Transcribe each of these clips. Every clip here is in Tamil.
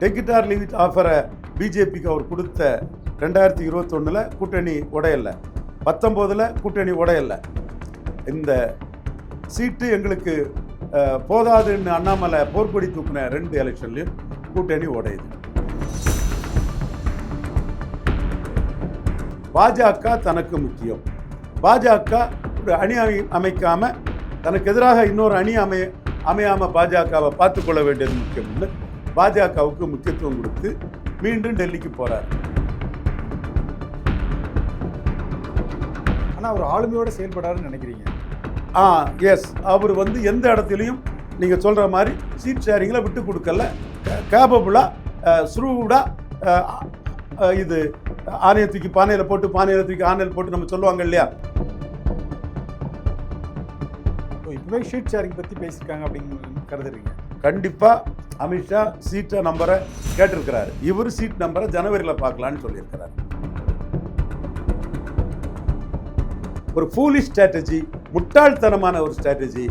டெக்கிட்டார் லிமிட் ஆஃபரை பிஜேபிக்கு அவர் கொடுத்த ரெண்டாயிரத்தி இருபத்தொன்னில் கூட்டணி உடையல பத்தொம்போதில் கூட்டணி உடையலை இந்த சீட்டு எங்களுக்கு போதாதுன்னு அண்ணாமலை போர்க்கொடி தூக்கின ரெண்டு எலெக்ஷன்லையும் கூட்டணி உடையுது. பாஜக தனக்கு முக்கியம். பாஜக ஒரு அணி அமை அமைக்காமல் தனக்கு எதிராக இன்னொரு அணி அமைய அமையாமல் பாஜகவை பார்த்துக்கொள்ள வேண்டியது வேண்டியது முக்கியம்னு பாஜகவுக்கு முக்கியத்துவம் கொடுத்து மீண்டும் டெல்லிக்கு போறார். ஆனா அவர் ஆளுமையோட செயல்படாருன்னு நினைக்கிறீங்க? ஆ எஸ் அவர் வந்து எந்த இடத்துலையும் நீங்க சொல்ற மாதிரி சீட் ஷேரிங்கில் விட்டு கொடுக்கல. கேபபிளா ஸ்ரூடா இது ஆணையை தூக்கி பானையில் போட்டு பானையில் தூக்கி ஆணையில் போட்டு நம்ம சொல்லுவாங்க இல்லையா? இப்போ இப்பவே ஷீட் ஷேரிங் பத்தி பேசியிருக்காங்க அப்படின்னு கருதுறீங்க. கண்டிப்பாக அமித்ஷா சீட்டை நம்பரை கேட்டிருக்கிறாரு. இவர் சீட் நம்பரை ஜனவரியில் பார்க்கலான்னு சொல்லியிருக்கிறார். ஒரு ஃபூலி ஸ்ட்ராட்டஜி முட்டாள்தனமான ஒரு ஸ்ட்ராட்டஜி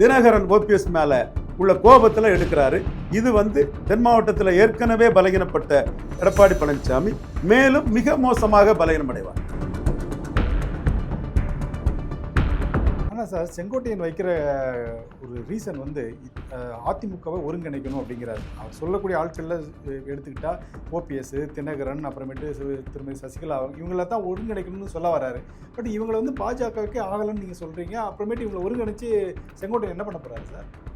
தினகரன் ஓபிஎஸ் மேலே உள்ள கோபத்தில் எடுக்கிறாரு. இது வந்து தென் மாவட்டத்தில் ஏற்கனவே பலகீனப்பட்ட எடப்பாடி பழனிசாமி மேலும் மிக மோசமாக பலகீனமடைவார். அதான் சார் செங்கோட்டையன் வைக்கிற ஒரு ரீசன் வந்து அதிமுகவை ஒருங்கிணைக்கணும் அப்படிங்கிறாரு. அவர் சொல்லக்கூடிய ஆட்களில் எடுத்துக்கிட்டா ஓபிஎஸ் தினகரன் அப்புறமேட்டு சு- திருமதி சசிகலா இவங்கள தான் ஒருங்கிணைக்கணும்னு சொல்ல வராரு. பட் இவங்களை வந்து பாஜகவுக்கே ஆகலைன்னு நீங்கள் சொல்கிறீங்க அப்புறமேட்டு இவங்களை ஒருங்கிணைச்சு செங்கோட்டையன் என்ன பண்ண போகிறாரு சார்?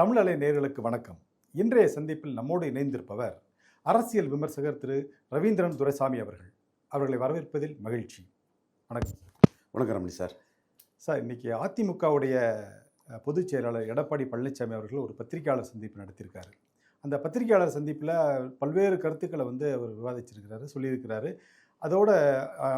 தமிழலை நேயர்களுக்கு வணக்கம். இன்றைய சந்திப்பில் நம்மோடு இணைந்திருப்பவர் அரசியல் விமர்சகர் திரு. ரவீந்திரன் துரைசாமி அவர்கள். அவர்களை வரவேற்பதில் மகிழ்ச்சி. வணக்கம் வணக்கம் ரமணி சார். சார் இன்னைக்கு அதிமுகவுடைய பொதுச் செயலாளர் எடப்பாடி பழனிசாமி அவர்கள் ஒரு பத்திரிகையாளர் சந்திப்பு நடத்தியிருக்காரு. அந்த பத்திரிகையாளர் சந்திப்பில் பல்வேறு கருத்துக்களை வந்து அவர் விவாதிச்சிருக்கிறாரு சொல்லியிருக்கிறாரு. அதோட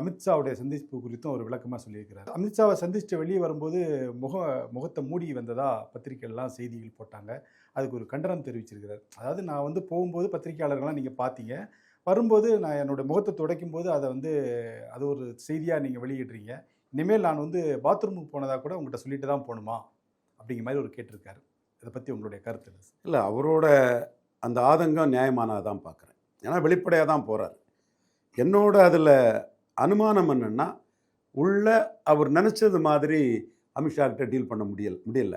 அமித்ஷாவுடைய சந்திப்பு குறித்தும் ஒரு விளக்கமாக சொல்லியிருக்கிறார். அமித்ஷாவை சந்திச்சுட்டு வெளியே வரும்போது முக முகத்தை மூடி வந்ததா பத்திரிகைகள்லாம் செய்திகள் போட்டாங்க. அதுக்கு ஒரு கண்டனம் தெரிவிச்சிருக்கிறார். அதாவது நான் வந்து போகும்போது பத்திரிகையாளர்கள்லாம் நீங்கள் பார்த்தீங்க வரும்போது நான் என்னோட முகத்தை துடைக்கும் போது அதை வந்து அது ஒரு செய்தியாக நீங்கள் வெளியிடுறீங்க. இனிமேல் நான் வந்து பாத்ரூமுக்கு போனதாக கூட உங்கள்கிட்ட சொல்லிட்டு தான் போகணுமா? அப்படிங்கிற மாதிரி ஒரு கேட்டிருக்காரு. இதை பற்றி உங்களுடைய கருத்து இல்லை அவரோட அந்த ஆதங்கம் நியாயமானதாக தான் பார்க்குறேன் ஏன்னா வெளிப்படையாக தான் போகிறார் என்னோட அதில் அனுமானம் என்னன்னா உள்ள அவர் நினச்சது மாதிரி அமித்ஷா கிட்ட டீல் பண்ண முடியல முடியல.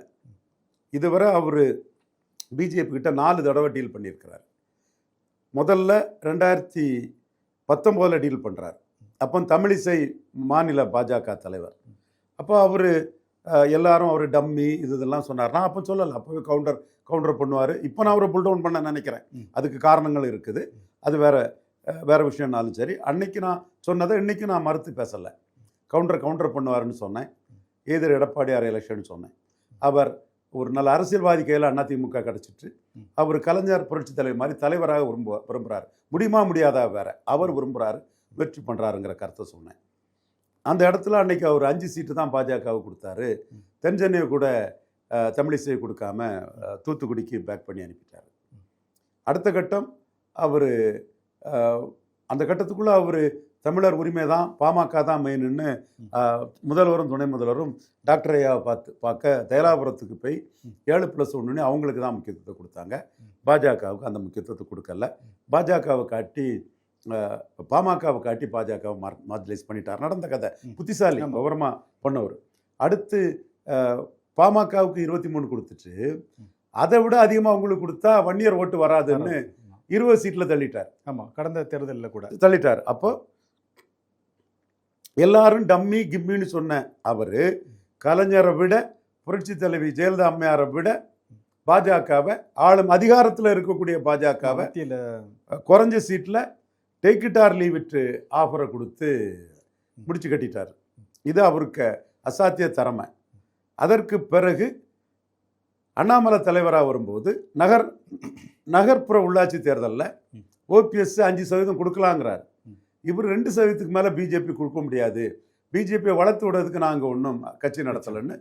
இதுவரை அவர் பிஜேபி கிட்ட நாலு தடவை டீல் பண்ணியிருக்கிறார். முதல்ல ரெண்டாயிரத்தி பத்தொம்போதில் டீல் பண்ணுறார் அப்போ தமிழிசை மாநில பாஜக தலைவர். அப்போ அவர் எல்லாரும் அவர் டம்மி இது இதெல்லாம் சொன்னார். நான் அப்போ சொல்லலை. அப்போவே கவுண்டர் கவுண்டர் பண்ணுவார். இப்போ நான் அவரை புல் டவுன் பண்ண நினைக்கிறேன். அதுக்கு காரணங்கள் இருக்குது. அது வேற வேறு விஷயம்னாலும் சரி அன்னைக்கு நான் சொன்னதை இன்றைக்கி நான் மறுத்து பேசலை. கவுண்டர் கவுண்டர் பண்ணுவாருன்னு சொன்னேன். எதிர் எடப்பாடியார் எலெக்ஷன் சொன்னேன். அவர் ஒரு நல்ல அரசியல்வாதி கையில் அதிமுக கிடச்சிட்டு அவர் கலைஞர் புரட்சி தலைவர் மாதிரி தலைவராக விரும்ப விரும்புகிறார் முடியுமா முடியாதா வேற. அவர் விரும்புகிறாரு வெற்றி பண்ணுறாருங்கிற கருத்தை சொன்னேன். அந்த இடத்துல அன்னைக்கு அவர் அஞ்சு சீட்டு தான் பாஜகவுக்கு கொடுத்தாரு. தென் சென்னையை கூட தமிழிசையை கொடுக்காம தூத்துக்குடிக்கு பேக் பண்ணி அனுப்பிட்டார். அடுத்த கட்டம் அவர் அந்த கட்டத்துக்குள்ளே அவர் தமிழர் உரிமை தான் பாமக தான் மெயின்னு. முதல்வரும் துணை முதல்வரும் டாக்டர் ஐயாவை பார்த்து பார்க்க தைலாபுரத்துக்கு போய். ஏழு ப்ளஸ் ஒன்றுன்னு அவங்களுக்கு தான் முக்கியத்துவத்தை கொடுத்தாங்க. பாஜகவுக்கு அந்த முக்கியத்துவத்தை கொடுக்கல பாஜகவை காட்டி பாமகவை காட்டி பாஜகவை மார் மார்ஜிலைஸ் பண்ணிட்டார் நடந்த கதை. புத்திசாலி ஆமா. விவரமா பண்ணவர் அடுத்து பாமகவுக்கு இருபத்தி மூணு கொடுத்துட்டு. அதை விட அதிகமாக அவங்களுக்கு கொடுத்தா வன்னியர் ஓட்டு வராதுன்னு. இருபது சீட்டில் தள்ளிட்டார். ஆமா கடந்த தேர்தலில் கூட. தள்ளிட்டார். அப்போ எல்லாரும் டம்மி கிம்மின்னு சொன்ன அவர் கலைஞரை விட புரட்சி தலைவி ஜெயலலிதா அம்மையாரை விட பாஜகவை ஆளும் அதிகாரத்தில் இருக்கக்கூடிய பாஜகவை குறைஞ்ச சீட்டில் டேக்கிட்டார் லீவிட்டு ஆஃபரை கொடுத்து முடிச்சு கட்டிட்டார். இது அவருக்கு அசாத்திய திறமை. அதற்கு பிறகு அண்ணாமலை தலைவராக வரும்போது நகர் நகர்ப்புற உள்ளாட்சி தேர்தலில் ஓபிஎஸ் அஞ்சு சதவீதம் கொடுக்கலாங்கிறார். இவர் ரெண்டு சதவீதத்துக்கு மேலே பிஜேபி கொடுக்க முடியாது. பிஜேபியை வளர்த்து விடுறதுக்கு நாங்கள் ஒன்றும் கட்சி நடத்தலைன்னு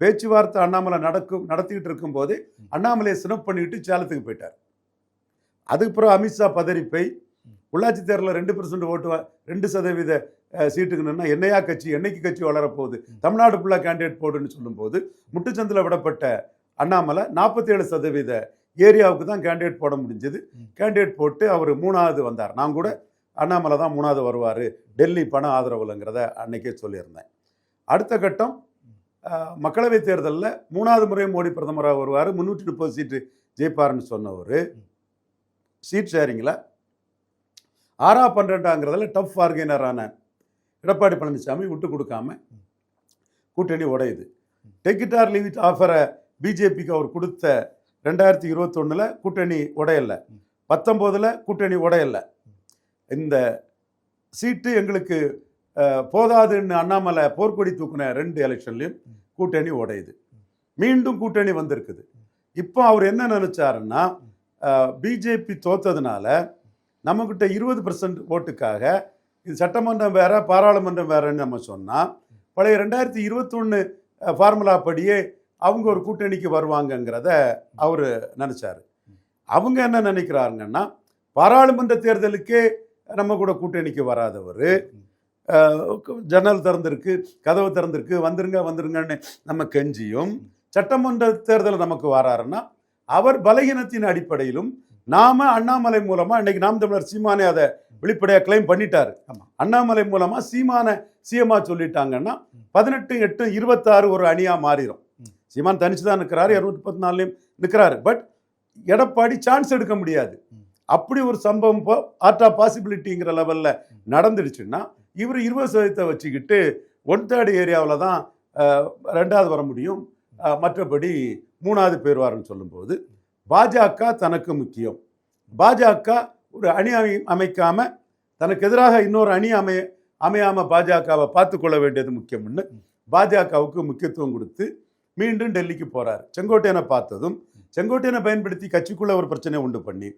பேச்சுவார்த்தை அண்ணாமலை நடக்கும் நடத்திக்கிட்டு இருக்கும்போது அண்ணாமலையை சினப் பண்ணிக்கிட்டு சேலத்துக்கு போயிட்டார். அதுக்கப்புறம் அமித்ஷா பதறி போய் உள்ளாட்சி தேர்தலில் ரெண்டு பெர்சன்ட் ஓட்டு ரெண்டு சதவீத சீட்டுக்கு நின்னா என்னையா கட்சி என்னைக்கு கட்சி வளரப்போகுது? தமிழ்நாடு ஃபுல்லாக கேண்டிடேட் போடுன்னு சொல்லும்போது முட்டுச்சந்தில் விடப்பட்ட அண்ணாமலை நாற்பத்தேழு சதவீத ஏரியாவுக்கு தான் கேண்டிடேட் போட முடிஞ்சது. கேண்டிடேட் போட்டு அவர் மூணாவது வந்தார். நான் கூட அண்ணாமலை தான் மூணாவது வருவார். டெல்லி பண ஆதரவுலங்கிறத அன்னைக்கே சொல்லியிருந்தேன். அடுத்த கட்டம் அஹ், மக்களவைத் தேர்தலில் மூணாவது முறை மோடி பிரதமராக வருவார். முந்நூற்றி முப்பது சீட்டு ஜெயிப்பாருன்னு சொன்னவர். சீட் ஷேரிங்கில் ஆறா பன்னெண்டாங்கிறதுல டஃப் பார்கெனரான எடப்பாடி பழனிசாமி விட்டு கொடுக்காம கூட்டணி உடையுது. டேக் இட் ஆர் லீவ் ஆஃபரை பிஜேபிக்கு அவர் கொடுத்த ரெண்டாயிரத்தி இருபத்தொன்னில் கூட்டணி உடையல பத்தொம்போதில் கூட்டணி உடையலை இந்த சீட்டு எங்களுக்கு போதாதுன்னு அண்ணாமலை போர்க்கொடி தூக்குன ரெண்டு எலெக்ஷன்லையும் கூட்டணி உடையுது. மீண்டும் கூட்டணி வந்திருக்குது. இப்போ அவர் என்ன நினச்சாருன்னா பிஜேபி தோத்ததுனால நம்மக்கிட்ட இருபது பர்சன்ட் ஓட்டுக்காக இது சட்டமன்றம் வேற பாராளுமன்றம் வேறன்னு நம்ம சொன்னால் பழைய ரெண்டாயிரத்தி இருபத்தொன்று ஃபார்முலா படியே அவங்க ஒரு கூட்டணிக்கு வருவாங்கங்கிறத அவர் நினச்சாரு அவங்க என்ன நினைக்கிறாருங்கன்னா பாராளுமன்ற தேர்தலுக்கே நம்ம கூட கூட்டணிக்கு வராதவர் ஜன்னல் திறந்திருக்கு கதவு திறந்திருக்கு வந்துருங்க வந்துருங்கன்னு நம்ம கெஞ்சியும் சட்டமன்ற தேர்தல் நமக்கு வராருன்னா அவர் பலகீனத்தின் அடிப்படையிலும் நாம அண்ணாமலை மூலமா இன்னைக்கு நாம் தமிழர் சீமானே அதை வெளிப்படையா கிளைம் பண்ணிட்டாரு. அண்ணாமலை மூலமா சீமான சிஎம்மா சொல்லிட்டாங்கன்னா பதினெட்டு எட்டு இருபத்தாறு ஒரு அணியா மாறிடும். சீமான் தனிச்சு தான் நிற்கிறாரு இரநூத்தி முப்பத்தி நாலுலையும் நிற்கிறாரு பட் எடப்பாடி சான்ஸ் எடுக்க முடியாது. அப்படி ஒரு சம்பவம் இப்போ ஆர்ட் ஆஃப் பாசிபிலிட்டிங்கிற லெவல்ல நடந்துடுச்சுன்னா இவர் இருபது சதவீதத்தை வச்சுக்கிட்டு ஒன் தேர்ட் ஏரியாவில் தான் ரெண்டாவது வர முடியும். மற்றபடி மூணாவது பேருவாருன்னு சொல்லும்போது பாஜக தனக்கு முக்கியம். பாஜக ஒரு அணி அமை அமைக்காம தனக்கு எதிராக இன்னொரு அணி அமைய அமையாம பாஜகவை பார்த்து கொள்ள வேண்டியது முக்கியம்னு பாஜகவுக்கு முக்கியத்துவம் கொடுத்து மீண்டும் டெல்லிக்கு போகிறார் செங்கோட்டையனை பார்த்ததும் செங்கோட்டையனை பயன்படுத்தி கட்சிக்குள்ளே ஒரு பிரச்சனை உண்டு பண்ணி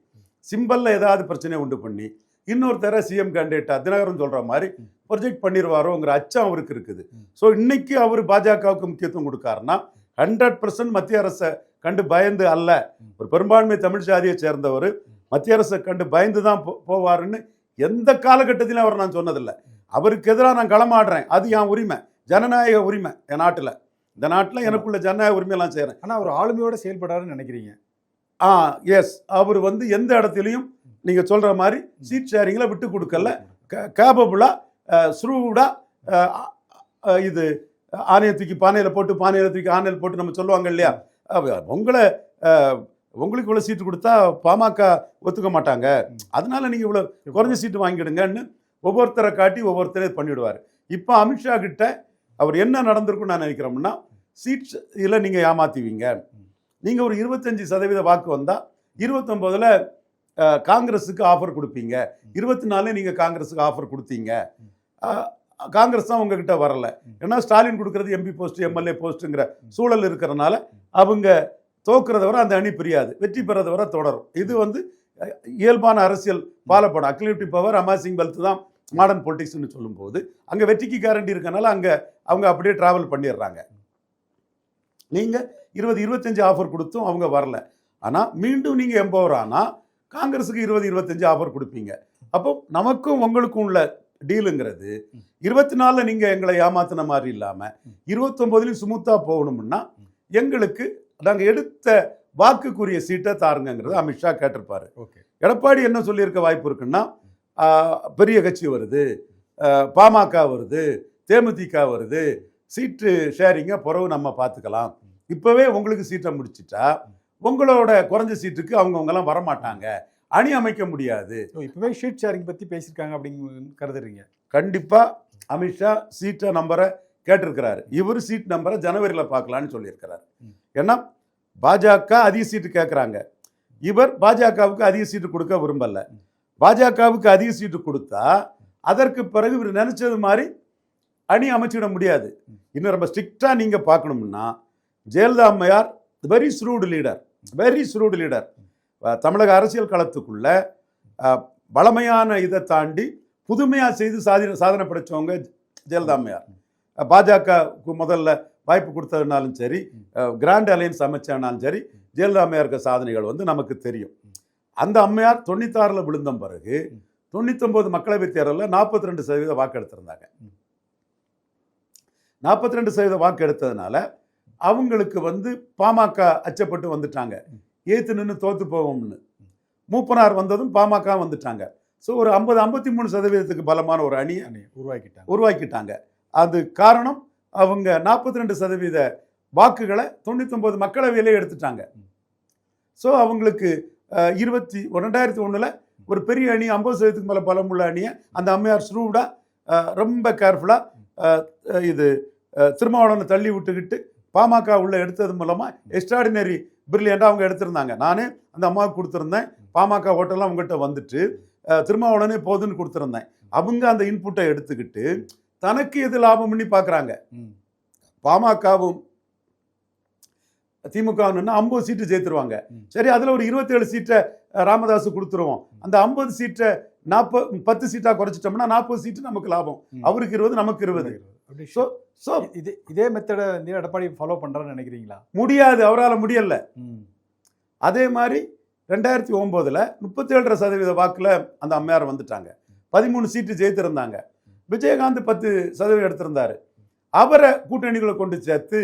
சிம்பலில் ஏதாவது பிரச்சனை உண்டு பண்ணி இன்னொருத்தர சிஎம் கேண்டிடேட்டா தினகரன் சொல்கிற மாதிரி ப்ரொஜெக்ட் பண்ணிடுவாரோங்கிற அச்சம் அவருக்கு இருக்குது. ஸோ இன்னைக்கு அவர் பாஜகவுக்கு முக்கியத்துவம் கொடுக்காருன்னா ஹண்ட்ரட் பர்சன்ட் மத்திய அரசை கண்டு பயந்து அல்ல. ஒரு பெரும்பான்மை தமிழ் ஜாதியை சேர்ந்தவர் மத்திய அரசை கண்டு பயந்து தான் போ- போவாருன்னு எந்த காலகட்டத்திலும் அவர் நான் சொன்னதில்லை. அவருக்கு எதிராக நான் களமாடுறேன். அது என் உரிமை. ஜனநாயக உரிமை என் நாட்டில். இந்த நாட்டில் எனக்குள்ள ஜனநாயக உரிமையெல்லாம் செய்கிறேன் ஆனா அவர் ஆளுமையோட செயல்படாருன்னு நினைக்கிறீங்க. ஆ எஸ் அவர் வந்து எந்த இடத்துலையும் நீங்கள் சொல்கிற மாதிரி சீட் ஷேரிங்கில் விட்டு கொடுக்கல. கேபபிளாக ஸ்ரூடாக இது ஆணையை தூக்கி பானையில் போட்டு பானையில் தூக்கி ஆணையில் போட்டு நம்ம சொல்லுவாங்க இல்லையா? உங்களை உங்களுக்கு இவ்வளோ சீட்டு கொடுத்தா பாமக ஒத்துக்க மாட்டாங்க. அதனால நீங்கள் இவ்வளோ குறைஞ்ச சீட்டு வாங்கிடுங்கன்னு ஒவ்வொருத்தரை காட்டி ஒவ்வொருத்தரை பண்ணிவிடுவார் இப்போ அமித்ஷா கிட்ட அவர் என்ன நடந்திருக்குன்னு நான் நினைக்கிறோம்னா சீட்ஸ் இதில் நீங்கள் ஏமாற்றுவீங்க நீங்கள் ஒரு இருபத்தஞ்சி சதவீத வாக்கு வந்தால் இருபத்தொம்போதில் காங்கிரஸுக்கு ஆஃபர் கொடுப்பீங்க. இருபத்தி நாலு நீங்கள் காங்கிரஸுக்கு ஆஃபர் கொடுத்தீங்க. காங்கிரஸ் தான் உங்ககிட்ட வரல. ஏன்னா ஸ்டாலின் கொடுக்கறது எம்பி போஸ்ட் எம்எல்ஏ போஸ்ட்டுங்கிற சூழல் இருக்கிறனால அவங்க தோக்குறத வர அந்த அணி பிரியாது. வெற்றி பெறத வர தொடரும். இது வந்து இயல்பான அரசியல் பாலப்படும். அக்லிவிட்டி பவர் அமாசிங் வெல்த் தான் மாடர்ன் பொலிட்டிக்ஸ்னு சொல்லும்போது அங்கே வெற்றிக்கு கேரண்டி இருக்கனால அங்கே அவங்க அப்படியே ட்ராவல் பண்ணிடுறாங்க. நீங்கள் இருபது இருபத்தஞ்சு ஆஃபர் கொடுத்தும் அவங்க வரல. ஆனால் மீண்டும் நீங்கள் எம்பவர் ஆனால் காங்கிரஸுக்கு இருபது இருபத்தஞ்சு ஆஃபர் கொடுப்பீங்க. அப்போ நமக்கும் உங்களுக்கும் உள்ள டீலுங்கிறது இருபத்தி நாலில் நீங்கள் எங்களை ஏமாத்தின மாதிரி இல்லாமல் இருபத்தொம்போதுலையும் சுமூத்தாக போகணும்னா எங்களுக்கு நாங்கள் எடுத்த வாக்குக்குரிய சீட்டை தாருங்கங்கிறது அமித்ஷா கேட்டிருப்பாரு. ஓகே. எடப்பாடி என்ன சொல்லியிருக்க வாய்ப்பு இருக்குன்னா பெரிய கட்சி வருது. பாமக வருது. தேமுதிக வருது. சீட்டு ஷேரிங்கை பிறகு நம்ம பார்த்துக்கலாம். இப்போவே உங்களுக்கு சீட்டை முடிச்சிட்டா உங்களோட குறைஞ்ச சீட்டுக்கு அவங்கவுங்கெல்லாம் வரமாட்டாங்க. அணி அமைக்க முடியாது. இப்பவே ஷீட் ஷேரிங் பத்தி பேசியிருக்காங்க அப்படின்னு கருதுறீங்க. கண்டிப்பாக அமித்ஷா சீட்டை நம்பரை கேட்டிருக்கிறாரு. இவர் சீட் நம்பரை ஜனவரியில் பார்க்கலான்னு சொல்லியிருக்கிறார். ஏன்னா பாஜக அதிக சீட்டு கேட்குறாங்க இவர் பாஜகவுக்கு அதிக சீட்டு கொடுக்க விரும்பல. பாஜகவுக்கு அதிக சீட்டு கொடுத்தா அதற்கு பிறகு இவர் நினைச்சது மாதிரி அணி அமைச்சிட முடியாது. இன்னும் ரொம்ப ஸ்ட்ரிக்டாக நீங்கள் பார்க்கணும்னா ஜெயலலிதா அம்மையார் very shrewd leader very shrewd leader தமிழக அரசியல் களத்துக்குள்ள வளமையான பழமையான இதை தாண்டி புதுமையாக செய்து சாதி சாதனை படைச்சவங்க ஜெயலலிதா அம்மையார். பாஜகவுக்கு முதல்ல வாய்ப்பு கொடுத்ததுனாலும் சரி கிராண்ட் அலையன்ஸ் அமைச்சானாலும் சரி ஜெயலலிதா அம்மையாருக்கு சாதனைகள் வந்து நமக்கு தெரியும். அந்த அம்மையார் தொண்ணூத்தாறில் விழுந்த பிறகு தொண்ணூத்தொம்பது மக்களவைத் தேர்தலில் நாற்பத்தி ரெண்டு சதவீத வாக்கு எடுத்திருந்தாங்க. நாற்பத்தி ரெண்டு சதவீத வாக்கு எடுத்ததுனால அவங்களுக்கு வந்து பாமக அச்சப்பட்டு வந்துட்டாங்க. ஏத்து நின்று தோத்து போவோம்னு. மூப்பனார் வந்ததும் பாமக வந்துட்டாங்க. ஸோ ஒரு ஐம்பது ஐம்பத்தி மூணு சதவீதத்துக்கு பலமான ஒரு அணியை அணி உருவாக்கிட்டாங்க. உருவாக்கிட்டாங்க. அது காரணம் அவங்க நாற்பத்தி ரெண்டு சதவீத வாக்குகளை தொண்ணூத்தொம்பது மக்களவையிலே எடுத்துட்டாங்க. ஸோ அவங்களுக்கு இருபத்தி ரெண்டாயிரத்தி ஒன்றில் ஒரு பெரிய அணி ஐம்பது சதவீதத்துக்கு மேலே பலம் உள்ள அணியை அந்த அம்மையார் ஸ்ரூவ்டாக ரொம்ப கேர்ஃபுல்லாக இது திருமாவளவனை தள்ளி விட்டுக்கிட்டு பாமக உள்ள எடுத்தது மூலமாக எக்ஸ்ட்ராடினரி பிரில்லியண்டாக அவங்க எடுத்திருந்தாங்க. நானே அந்த அம்மாவுக்கு கொடுத்துருந்தேன். பாமக ஓட்டெல்லாம் அவங்ககிட்ட வந்துட்டு திருமாவளவனே போதுன்னு கொடுத்துருந்தேன். அவங்க அந்த இன்புட்டை எடுத்துக்கிட்டு தனக்கு எது லாபம் பண்ணி பார்க்குறாங்க. பாமகவும் திமுக ஐம்பது சீட்டு ஜெயித்துருவாங்க. சரி அதில் ஒரு இருபத்தேழு சீட்டை ராமதாஸ் கொடுத்துருவோம். அந்த ஐம்பது சீட்டை நாற்பது பத்து சீட்டாக குறைச்சிட்டோம்னா நாற்பது சீட்டு நமக்கு லாபம். அவருக்கு இருபது நமக்கு இருபது. ஸோ ஸோ இதே இதே மெத்தடை வந்து எடப்பாடி ஃபாலோ பண்றான்னு நினைக்கிறீங்களா? முடியாது அவரால் முடியல. அதே மாதிரி ரெண்டாயிரத்தி ஒம்போதில் முப்பத்தேழரை சதவீத வாக்கில் அந்த அம்மையார் வந்துட்டாங்க. பதிமூணு சீட்டு ஜெயித்திருந்தாங்க. விஜயகாந்த் பத்து சதவீதம் எடுத்திருந்தாரு. அவரை கூட்டணிகளை கொண்டு சேர்த்து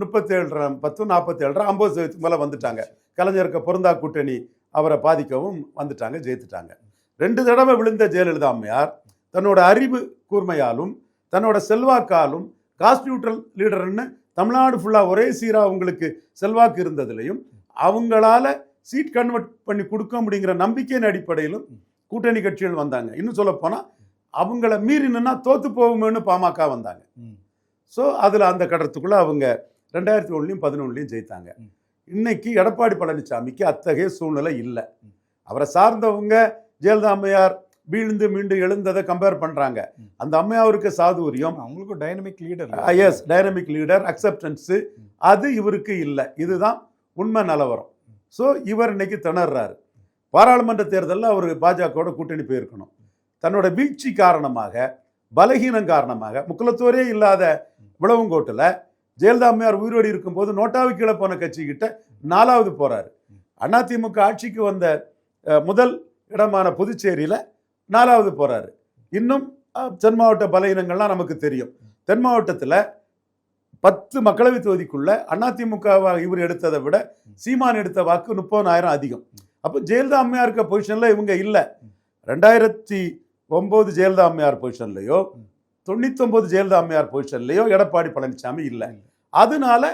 முப்பத்தேழரை பத்து நாற்பத்தேழரை ஐம்பது சதவீதத்துக்கு மேலே வந்துட்டாங்க. கலைஞருக்கு பொருந்தா கூட்டணி அவரை பாதிக்கவும் வந்துட்டாங்க ஜெயித்துட்டாங்க. ரெண்டு தடவை விழுந்த ஜெயலலிதா அம்மையார் தன்னோட அறிவு கூர்மையாலும் தன்னோட செல்வாக்காலும் காஸ்டியூட்டல் லீடர்னு தமிழ்நாடு ஃபுல்லாக ஒரே சீராக அவங்களுக்கு செல்வாக்கு இருந்ததுலையும் அவங்களால சீட் கன்வெர்ட் பண்ணி கொடுக்க முடியுங்கிற நம்பிக்கையின் அடிப்படையிலும் கூட்டணி கட்சிகள் வந்தாங்க. இன்னும் சொல்லப் போனால் அவங்கள மீறினா தோத்து போகுமேன்னு பாமக வந்தாங்க. ஸோ அதில் அந்த கடத்துக்குள்ள அவங்க ரெண்டாயிரத்தி ஒன்றுலையும் பதினொன்றுலையும் ஜெயித்தாங்க. இன்னைக்கு எடப்பாடி பழனிசாமிக்கு அத்தகைய சூழ்நிலை இல்லை. அவரை சார்ந்தவங்க ஜெயலலிதா அம்மையார் வீழ்ந்து மீண்டு எழுந்ததை கம்பேர் பண்றாங்க. ம். அந்த அம்மையாருக்கு சாதுரியம். அவங்களுக்கும் dynamic leader yes dynamic leader acceptance அது இவருக்கு இல்லை. இதுதான் உண்மை நிலவரம். ஸோ இவர் இன்னைக்கு திணறாரு. பாராளுமன்ற தேர்தலில் அவர் பாஜகவோட கூட்டணி போயிருக்கணும். தன்னோட வீழ்ச்சி காரணமாக பலகீனம் காரணமாக முக்குலத்தோரே இல்லாத விளவங்கோட்டில் ஜெயலலிதா அம்மையார் உயிரோடி இருக்கும்போது நோட்டாவு கீழே போன கட்சிக்கிட்ட நாலாவது போகிறாரு அதிமுக ஆட்சிக்கு வந்த முதல் இடமான புதுச்சேரியில் நாலாவது போகிறாரு இன்னும் தென் மாவட்ட பலவீனங்கள்லாம் நமக்கு தெரியும். தென் மாவட்டத்தில் பத்து மக்களவை தொகுதிக்குள்ள அதிமுக இவர் எடுத்ததை விட சீமான் எடுத்த வாக்கு முப்பதாயிரம் அதிகம். அப்போ ஜெயலலிதா அம்மையார் இருக்க பொசிஷனில் இவங்க இல்லை. ரெண்டாயிரத்தி ஒம்பது ஜெயலலிதா அம்மையார் பொசிஷன்லையோ தொண்ணூத்தொம்பது ஜெயலலிதா அம்மையார் பொசிஷன்லையோ எடப்பாடி பழனிசாமி இல்லை. அதனால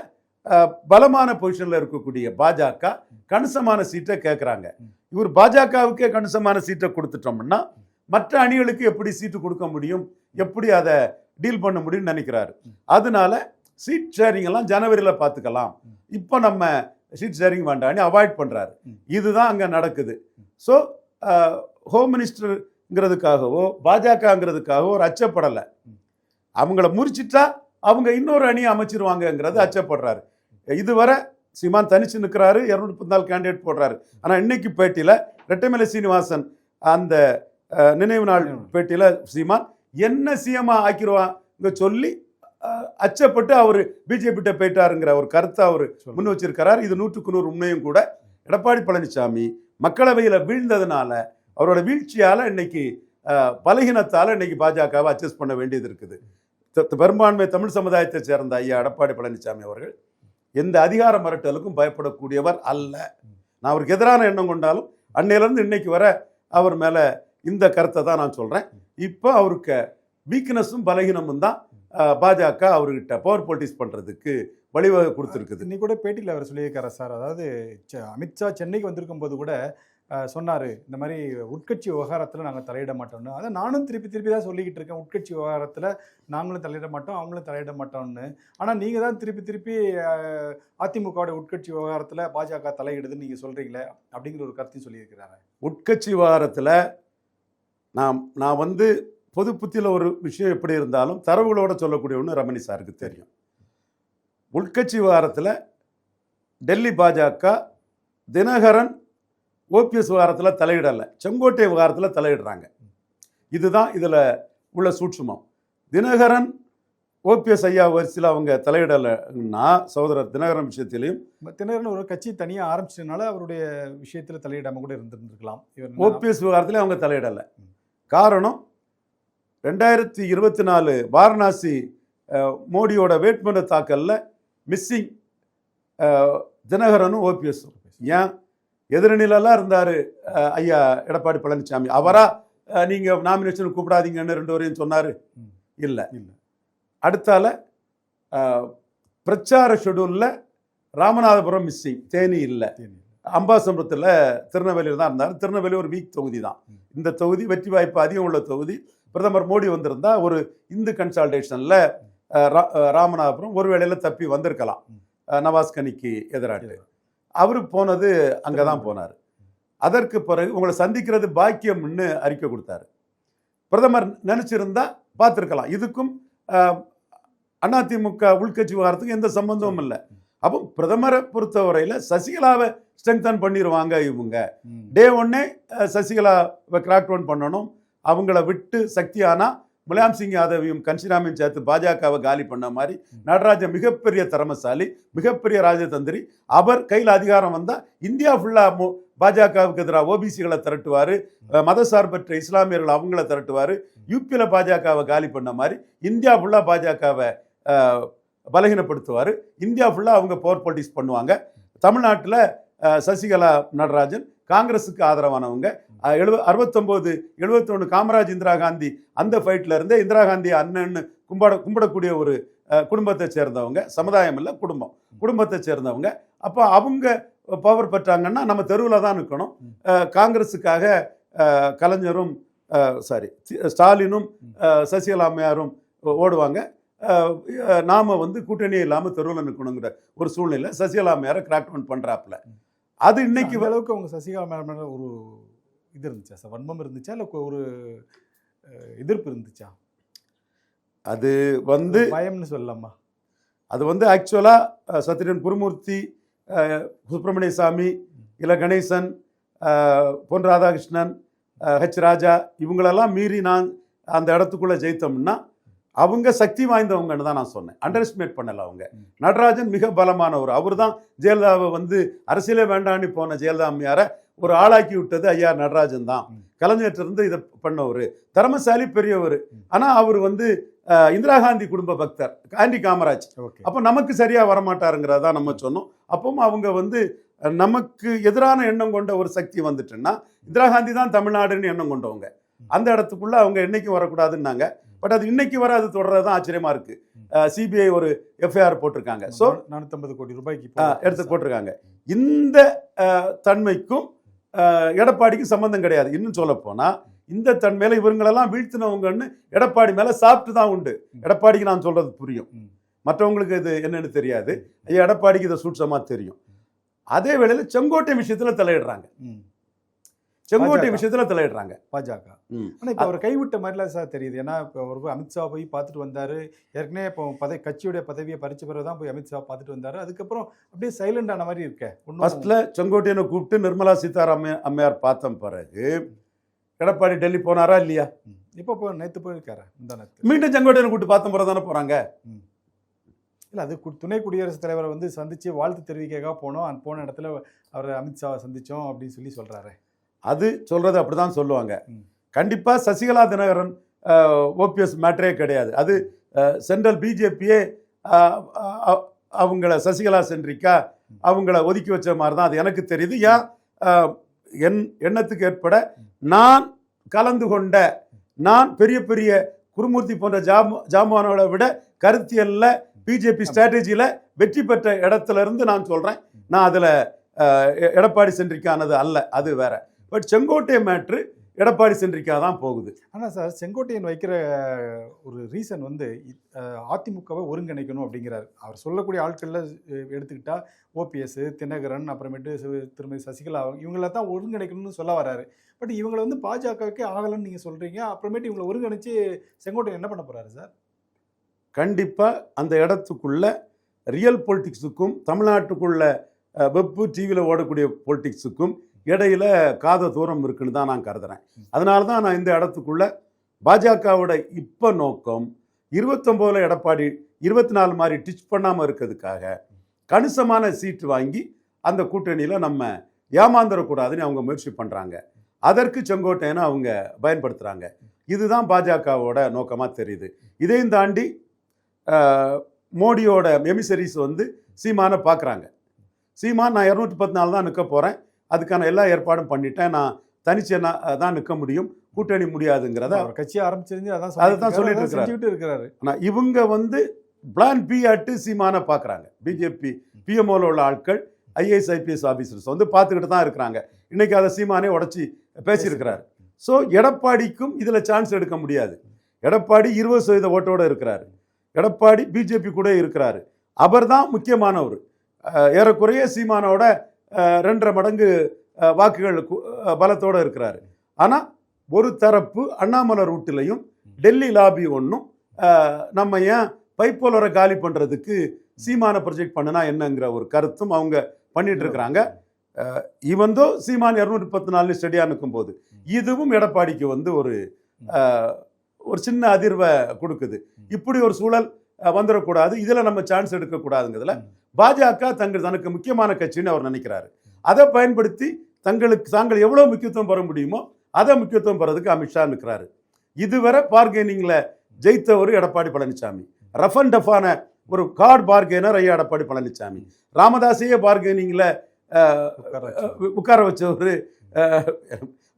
பலமான பொசிஷனில் இருக்கக்கூடிய பாஜக கணிசமான சீட்டை கேட்குறாங்க இவர் பாஜகவுக்கே கணிசமான சீட்டை கொடுத்துட்டோம்னா மற்ற அணிகளுக்கு எப்படி சீட்டு கொடுக்க முடியும்? எப்படி அதை டீல் பண்ண முடியும்னு நினைக்கிறாரு. அதனால சீட் ஷேரிங் எல்லாம் ஜனவரியில் பார்த்துக்கலாம் இப்போ நம்ம சீட் ஷேரிங் வேண்டாம்னு அவாய்ட் பண்ணுறாரு. இதுதான் அங்கே நடக்குது. ஸோ ஹோம் மினிஸ்டருங்கிறதுக்காகவோ பாஜகங்கிறதுக்காகவோ ஒரு அச்சப்படலை. அவங்கள முறிச்சிட்டா அவங்க இன்னொரு அணியை அமைச்சிருவாங்கங்கிறது அச்சப்படுறாரு. இதுவரை சீமான் தனிச்சு நிற்கிறாரு இரநூத்தி முப்பத்தி நாலு கேண்டிடேட் போடுறாரு. ஆனால் இன்னைக்கு பேட்டியில் ரெட்டமலை சீனிவாசன் அந்த நினைவு நாள் பேட்டியில் சீமான் என்ன சிஎம்மா ஆக்கிடுவாங்க சொல்லி அச்சப்பட்டு அவர் பிஜேபிட்ட போயிட்டாருங்கிற ஒரு கருத்தை அவர் முன் வச்சிருக்கிறார் இது நூற்றுக்கு நூறு உண்மையும் கூட. எடப்பாடி பழனிசாமி மக்களவையில் வீழ்ந்ததுனால அவரோட வீழ்ச்சியால் இன்னைக்கு பலகீனத்தால் இன்னைக்கு பாஜகவை அட்ஜஸ்ட் பண்ண வேண்டியது இருக்குது. பெரும்பான்மை தமிழ் சமுதாயத்தை சேர்ந்த ஐயா எடப்பாடி பழனிசாமி அவர்கள் எந்த அதிகார மிரட்டலுக்கும் பயப்படக்கூடியவர் அல்ல. நான் அவருக்கு எதிரான எண்ணம் கொண்டாலும் அன்னையிலேருந்து இன்னைக்கு வர அவர் மேலே இந்த கருத்தை தான் நான் சொல்கிறேன் இப்போ அவருக்கு வீக்னஸும் பலகீனமும் தான் பாஜக அவர்கிட்ட பவர் பொலிட்டிக்ஸ் பண்ணுறதுக்கு வழிவகை கொடுத்துருக்குது. இன்னைக்கு கூட பேட்டியில் அவர் சொல்லியிருக்காரு சார். அதாவது அமித்ஷா சென்னைக்கு வந்திருக்கும் போது கூட சொன்னார். இந்த மாதிரி உட்கட்சி விவகாரத்தில் நாங்கள் தலையிட மாட்டோம்னு. அதை நானும் திருப்பி திருப்பி தான் சொல்லிக்கிட்டு இருக்கேன். உட்கட்சி விவகாரத்தில் நாங்களும் தலையிட மாட்டோம் அவங்களும் தலையிட மாட்டோம்னு. ஆனால் நீங்கள் தான் திருப்பி திருப்பி அதிமுகவோட உட்கட்சி விவகாரத்தில் பாஜக தலையிடுதுன்னு நீங்கள் சொல்கிறீங்களே அப்படிங்கிற ஒரு கருத்தையும் சொல்லியிருக்கிறாரு. உட்கட்சி விவகாரத்தில் நான் நான் வந்து பொது புத்தியில் ஒரு விஷயம் எப்படி இருந்தாலும் தரவுகளோடு சொல்லக்கூடிய ஒன்று ரமணி சாருக்கு தெரியும். உட்கட்சி விவகாரத்தில் டெல்லி பாஜக தினகரன் ஓபிஎஸ் விவகாரத்தில் தலையிடலை. செங்கோட்டை விவகாரத்தில் தலையிடுறாங்க. இதுதான் இதில் உள்ள சூட்சுமம். தினகரன் ஓபிஎஸ் ஐயா வரிசையில் அவங்க தலையிடலைன்னா சகோதரர் தினகரன் விஷயத்திலையும் தினகரன் ஒரு கட்சி தனியாக ஆரம்பிச்சதுனால அவருடைய விஷயத்தில் தலையிடாம கூட இருந்திருந்திருக்கலாம். ஓபிஎஸ் விவகாரத்திலே அவங்க தலையிடலை. காரணம் ரெண்டாயிரத்தி இருபத்தி நாலு வாரணாசி மோடியோட வேட்புமனு தாக்கல்ல மிஸ்ஸிங் தினகரனும் ஓபிஎஸும் ஏன்? எதிரணிலெல்லாம் இருந்தார் ஐயா எடப்பாடி பழனிசாமி அவரா அஹ், நீங்க நாமினேஷன் கூப்பிடாதீங்கன்னு ரெண்டு வரையும் சொன்னாரு. இல்ல. இல்ல. அடுத்தால பிரச்சார ஷெடியூல்ல ராமநாதபுரம் மிஸ்ஸிங் தேனி இல்லை. அம்பாசமுரத்தில் திருநெல்வேலியில் தான் இருந்தார். திருநெல்வேலி ஒரு வீக் தொகுதி தான். இந்த தொகுதி வெற்றி வாய்ப்பு அதிகம் உள்ள தொகுதி. பிரதமர் மோடி வந்திருந்தா ஒரு இந்து கன்சல்டேஷனில் ராமநாதபுரம் ஒரு வேளையில் தப்பி வந்திருக்கலாம். நவாஸ் கனிக்கு அவர் போனது அங்கே தான் போனார். அதற்கு பிறகு உங்களை சந்திக்கிறது பாக்கியம்னு அறிக்கை கொடுத்தாரு. பிரதமர் நினைச்சிருந்தா பார்த்துருக்கலாம். இதுக்கும் அதிமுக உள்கட்சி விவகாரத்துக்கும் எந்த சம்பந்தமும் இல்லை. அப்போ பிரதமரை பொறுத்தவரையில் சசிகலாவை ஸ்ட்ரெங்தன் பண்ணிடுவாங்க இவங்க. டே ஒன்னே சசிகலாவை கிராக் டவுன் பண்ணணும். அவங்கள விட்டு சக்தியானா முலாயம் சிங் யாதவையும் கன்சிராமையும் சேர்த்து பாஜகவை காலி பண்ண மாதிரி நடராஜன் மிகப்பெரிய திறமசாலி மிகப்பெரிய ராஜதந்திரி அவர் கையில் அதிகாரம் வந்தால் இந்தியா ஃபுல்லாக பாஜகவுக்கு எதிராக ஓபிசிகளை திரட்டுவார். மதசார்பற்ற இஸ்லாமியர்கள் அவங்கள திரட்டுவார். யூபியில் பாஜகவை காலி பண்ண மாதிரி இந்தியா ஃபுல்லாக பாஜகவை பலகீனப்படுத்துவார். இந்தியா ஃபுல்லாக அவங்க பவர் பொலிட்டிக்ஸ் பண்ணுவாங்க. தமிழ்நாட்டில் சசிகலா நடராஜன் காங்கிரஸுக்கு ஆதரவானவங்க. அஹ், அறுபத்தொம்போது எழுபத்தொன்று காமராஜ் இந்திரா காந்தி அந்த ஃபைட்டில் இருந்தே இந்திரா காந்தி அண்ணன்னு கும்பிட கும்பிடக்கூடிய ஒரு குடும்பத்தை சேர்ந்தவங்க. சமுதாயம் இல்லை குடும்பம். குடும்பத்தை சேர்ந்தவங்க. அப்போ அவங்க பவர் பெற்றாங்கன்னா நம்ம தெருவில் தான் நிற்கணும் காங்கிரஸுக்காக கலைஞரும் சாரி ஸ்டாலினும் சசிகலாமையாரும் ஓடுவாங்க. நாம் வந்து கூட்டணியே இல்லாமல் தெருவில் நிற்கணுங்கிற ஒரு சூழ்நிலை சசிகலாமையாரை கிராக் டவுன் பண்ணுறாப்புல அது இன்னைக்கு அளவுக்கு அவங்க சசிகலா மேடம் மேல ஒரு இது இருந்துச்சா? சார் வன்மம் இருந்துச்சா? இல்லை ஒரு எதிர்ப்பு இருந்துச்சா? அது வந்து பயம்னு சொல்லலாமா? அது வந்து ஆக்சுவலாக சத்யன் குருமூர்த்தி சுப்பிரமணிய சாமி இல்ல கணேசன் பொன் ராதாகிருஷ்ணன் ஹெச் ராஜா இவங்களெல்லாம் மீறி நான் அந்த இடத்துக்குள்ளே ஜெயித்தோம்னா அவங்க சக்தி வாய்ந்தவங்கன்னு தான் நான் சொன்னேன். அண்டர் எஸ்டிமேட் பண்ணல அவங்க. நடராஜன் மிக பலமானவர். அவர் தான் ஜெயலலிதாவை வந்து அரசியலே வேண்டான்னு போன ஜெயலலிதா அம்மையாரை ஒரு ஆளாக்கி விட்டது ஐயா நடராஜன் தான். கலைஞர்கிட்ட இருந்து இதை பண்ணவர். திறமசாலி பெரியவர். ம். ஆனா அவர் வந்து இந்திரா காந்தி குடும்ப பக்தர் ஆண்டி காமராஜ். ஓகே. அப்போ நமக்கு சரியா வரமாட்டாருங்கிறதா நம்ம சொன்னோம். அப்பவும் அவங்க வந்து நமக்கு எதிரான எண்ணம் கொண்ட ஒரு சக்தி வந்துட்டுன்னா இந்திரா காந்தி தான் தமிழ்நாடுன்னு எண்ணம் கொண்டவங்க. அந்த இடத்துக்குள்ள அவங்க என்னைக்கும் வரக்கூடாதுன்னாங்க. பட் அது இன்னைக்கு வர அது தொடர்றது தான் ஆச்சரியமா இருக்கு. சிபிஐ ஒரு எஃப்ஐஆர் போட்டிருக்காங்க. ஸோ நானூற்றம்பது கோடி ரூபாய்க்கு எடுத்து போட்டிருக்காங்க. இந்த தன்மைக்கும் எடப்பாடிக்கும் சம்பந்தம் கிடையாது. இன்னும் சொல்ல போனா இந்த தன்மையில இவங்களெல்லாம் வீழ்த்தினவங்கன்னு எடப்பாடி மேல சாப்பிட்டு தான் உண்டு எடப்பாடிக்கு நான் சொல்றது புரியும். மற்றவங்களுக்கு இது என்னன்னு தெரியாது. ஐயா எடப்பாடிக்கு இதை சூட்சமா தெரியும். அதே வேளையில செங்கோட்டை விஷயத்துல தலையிடுறாங்க. செங்கோட்டை. விஷயத்துல தலையிடுறாங்க. பாஜக. ம். ஆனால் இப்போ அவர் கைவிட்ட மாதிரிலாம் சார் தெரியுது. ஏன்னா இப்போ அவர் அமித்ஷா போய் பார்த்துட்டு வந்தார். ஏற்கனவே இப்போ பதவி கட்சியுடைய பதவியை பறிச்ச பிறகு தான் போய் அமித்ஷா பார்த்துட்டு வந்தார். அதுக்கப்புறம் அப்படியே சைலண்ட் ஆன மாதிரி இருக்கே. ஃபர்ஸ்ட்ல செங்கோட்டையனை கூப்பிட்டு நிர்மலா சீதாராமன் அம்மையார் பார்த்த பிறகு எடப்பாடி டெல்லி போனாரா இல்லையா? இப்போ இப்போ நேற்று போயிருக்காரு? மீண்டும் செங்கோட்டையனை கூப்பிட்டு பார்த்த பிறகு தானே போறாங்க? இல்லை அது துணை குடியரசுத் தலைவரை வந்து சந்திச்சு வாழ்த்து தெரிவிக்கக்காக போனோம். அந்த போன இடத்துல அவர் அமித்ஷாவை சந்திச்சோம் அப்படின்னு சொல்லி சொல்றாரு. அது சொல்றது அப்படிதான் சொல்லுவாங்க. ம். கண்டிப்பா சசிகலா தினகரன் ஓபிஎஸ் மேட்டரே கிடையாது. அது சென்ட்ரல் பிஜேபியே அவங்கள சசிகலா சென்றிக்கா அவங்கள ஒதுக்கி வச்ச மாதிரி தான் அது எனக்கு தெரியுது. ஏன் என் எண்ணத்துக்கு ஏற்பட நான் கலந்து கொண்ட நான் பெரிய பெரிய குருமூர்த்தி போன்ற ஜாம ஜாமானோட விட கருத்தியல்ல பிஜேபி ஸ்ட்ராட்டஜியில வெற்றி பெற்ற இடத்துல இருந்து நான் சொல்றேன். நான் அதுல எடப்பாடி சென்றிக்கானது அல்ல. அது வேற. பட் செங்கோட்டை மேட்ரு எடப்பாடி சென்றிக்கா தான் போகுது. ஆனால் சார் செங்கோட்டையன் வைக்கிற ஒரு ரீசன் வந்து அதிமுகவை ஒருங்கிணைக்கணும் அப்படிங்கிறார். அவர் சொல்லக்கூடிய ஆட்களில் எடுத்துக்கிட்டா ஓபிஎஸ் தினகரன் அப்புறமேட்டு திருமதி சசிகலா இவங்கள தான் ஒருங்கிணைக்கணும்னு சொல்ல வராரு. பட் இவங்களை வந்து பாஜகவுக்கே ஆகலைன்னு நீங்கள் சொல்கிறீங்க அப்புறமேட்டு இவங்களை ஒருங்கிணைச்சு செங்கோட்டையன் என்ன பண்ண போகிறாரு சார்? கண்டிப்பா அந்த இடத்துக்குள்ள ரியல் பொலிட்டிக்ஸுக்கும் தமிழ்நாட்டுக்குள்ள வெப்பு டிவியில் ஓடக்கூடிய பொலிட்டிக்ஸுக்கும் இடையில காத தூரம் இருக்குன்னு தான் நான் கருதுறேன். அதனால தான் நான் இந்த இடத்துக்குள்ள பாஜகவோட இப்போ நோக்கம் இருபத்தொம்போதில் எடப்பாடி இருபத்தி நாலு மாதிரி டிச் பண்ணாமல் இருக்கிறதுக்காக கணிசமான சீட்டு வாங்கி அந்த கூட்டணியில் நம்ம ஏமாந்துடக்கூடாதுன்னு அவங்க முயற்சி பண்ணுறாங்க அதற்கு செங்கோட்டையனை அவங்க பயன்படுத்துகிறாங்க இதுதான் பாஜகவோட நோக்கமாக தெரியுது. இதையும் தாண்டி மோடியோட எமிசரிஸ் வந்து சீமானை பார்க்குறாங்க சீமான் நான் இரநூத்தி பத்து நாள் தான் நிற்க போகிறேன் அதுக்கான எல்லா ஏற்பாடும் பண்ணிட்டேன். நான் தனிச்சு நான் தான் நிற்க முடியும். கூட்டணி முடியாதுங்கிறத அவர் கட்சியை ஆரம்பிச்சிருந்து அதான் அதைத்தான் சொல்லிட்டு அதான் இருக்கிறாரு. ஆனால் இவங்க வந்து பிளான் பி ஆட்டு சீமானை பார்க்குறாங்க பிஜேபி பிஎம்ஓவில் உள்ள ஆட்கள் ஐஏஎஸ் ஐபிஎஸ் ஆஃபீஸர்ஸ் வந்து பார்த்துக்கிட்டு தான் இருக்கிறாங்க. இன்னைக்கு அதை சீமானே உடச்சி பேசியிருக்கிறார். ஸோ எடப்பாடிக்கும் இதில் சான்ஸ் எடுக்க முடியாது. எடப்பாடி இருபது சதவீத ஓட்டோட இருக்கிறாரு. எடப்பாடி பிஜேபி கூட இருக்கிறாரு. அவர் தான் முக்கியமானவர். ஏறக்குறைய சீமானோட ரெண்டரை மடங்கு வாக்குகள் பலத்தோட இருக்கிறாரு. ஆனால் ஒரு தரப்பு அண்ணாமலை ரூட்டிலையும் டெல்லி லாபி ஒன்றும் நம்ம ஏன் பைப்போலரை காலி பண்ணுறதுக்கு சீமானை ப்ரொஜெக்ட் பண்ணுனா என்னங்கிற ஒரு கருத்தும் அவங்க பண்ணிட்டு இருக்கிறாங்க. இவந்தோ சீமான் இரநூத்தி பத்து நாலு ஸ்டடியாக நிற்கும்போது இதுவும் எடப்பாடிக்கு வந்து ஒரு ஒரு சின்ன அதிர்வை கொடுக்குது. இப்படி ஒரு சூழல் வந்துடக்கூடாது இதில் நம்ம சான்ஸ் எடுக்கக்கூடாதுங்கிறதுல பாஜக தங்கள் தனக்கு முக்கியமான கட்சின்னு அவர் நினைக்கிறாரு. அதை பயன்படுத்தி தங்களுக்கு தாங்கள் எவ்வளோ முக்கியத்துவம் பெற முடியுமோ அதை முக்கியத்துவம் பெறதுக்கு அமித்ஷா நிற்கிறாரு. இதுவரை பார்கெனிங்கில் ஜெயித்தவர் எடப்பாடி பழனிசாமி ரஃப் அண்ட் டஃபான ஒரு கார்டு பார்கெனர் ஐயா எடப்பாடி பழனிசாமி ராமதாஸையே பார்கெனிங்கில். உட்கார வச்சவர்.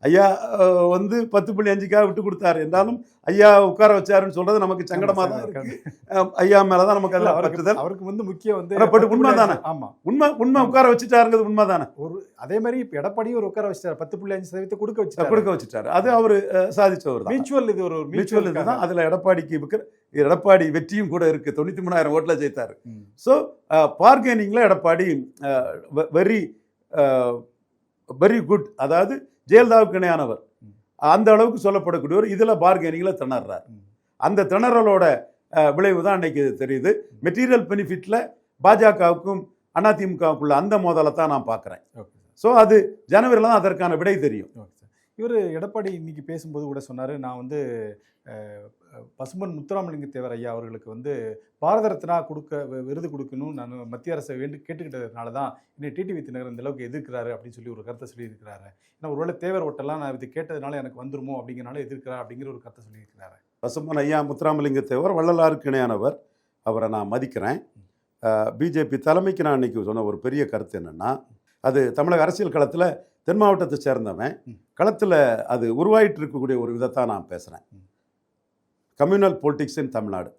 ஐயா வந்து பத்து புள்ளி அஞ்சுக்காக விட்டு கொடுத்தாரு. என்றாலும் ஐயா உட்கார வச்சாருன்னு சொல்றது நமக்கு சங்கடமா தான் இருக்கு. ஐயா மேலதான் நமக்கு அதில் பற்றுதல். அவருக்கு வந்து முக்கியம் வந்து பட் உண்மைதானே? ஆமா. உண்மை உண்மை உட்கார வச்சுட்டாருங்கிறது உண்மைதானே? ஒரு அதே மாதிரி இப்ப எடப்பாடியும் ஒரு உட்கார வச்சிட்டாரு. பத்து புள்ளி அஞ்சு சதவீதத்தை கொடுக்க வச்சிட்டாரு. கொடுக்க வச்சுட்டாரு. அது அவர் சாதிச்சவர் தான். மியூச்சுவல் இது ஒரு மியூச்சுவல் இதுதான் அதுல எடப்பாடிக்கு இருக்கிற எடப்பாடி வெற்றியும் கூட இருக்கு. தொண்ணூத்தி மூணாயிரம் ஓட்டுல ஜெயித்தாரு. ஸோ பார்கெனிங்கில் எடப்பாடி வெரி வெரி குட் அதாவது ஜெயலலிதாவுக்கு இணையானவர். அந்த அளவுக்கு சொல்லப்படக்கூடியவர். இதில் பார்கெனிங்கில் திணறார். அந்த திணறலோட விளைவு தான் இன்னைக்கு தெரியுது. மெட்டீரியல் பெனிஃபிட்டில் பாஜகவுக்கும் அதிமுகவுக்குள்ள அந்த மோதலை தான் நான் பார்க்குறேன். ஸோ அது ஜனவரியில் தான் அதற்கான விடை தெரியும். இவர் எடப்பாடி இன்னைக்கு பேசும்போது கூட சொன்னார் நான் வந்து பசும்பொன் முத்துராமலிங்க தேவர் ஐயா அவர்களுக்கு வந்து பாரத ரத்னா கொடுக்க விருது கொடுக்கணும் நான் மத்திய அரசை வேண்டு கேட்டுக்கிட்டதுனால தான் என்னை டிடிவி தினகரன் இந்த அளவுக்கு எதிர்க்கிறாரு அப்படின்னு சொல்லி ஒரு கருத்தை சொல்லியிருக்கிறாரு. ஏன்னா ஒருவேளை தேவர் ஓட்டெல்லாம் நான் இது கேட்டதுனால எனக்கு வந்துருமோ அப்படிங்கிறனால எதிர்க்கிறா அப்படிங்கிற ஒரு கருத்தை சொல்லியிருக்கிறாரு. பசும்பன் ஐயா முத்துராமலிங்க தேவர் வள்ளலாருக்கு இணையானவர். அவரை நான் மதிக்கிறேன். பிஜேபி தலைமைக்கு நான் இன்னைக்கு சொன்ன ஒரு பெரிய கருத்து என்னென்னா அது தமிழக அரசியல் களத்தில் தென் மாவட்டத்தை சேர்ந்தவன். களத்தில் அது உருவாயிட்டு இருக்கக்கூடிய ஒரு விதத்தை நான் பேசுகிறேன். Communal politics in Tamil Nadu.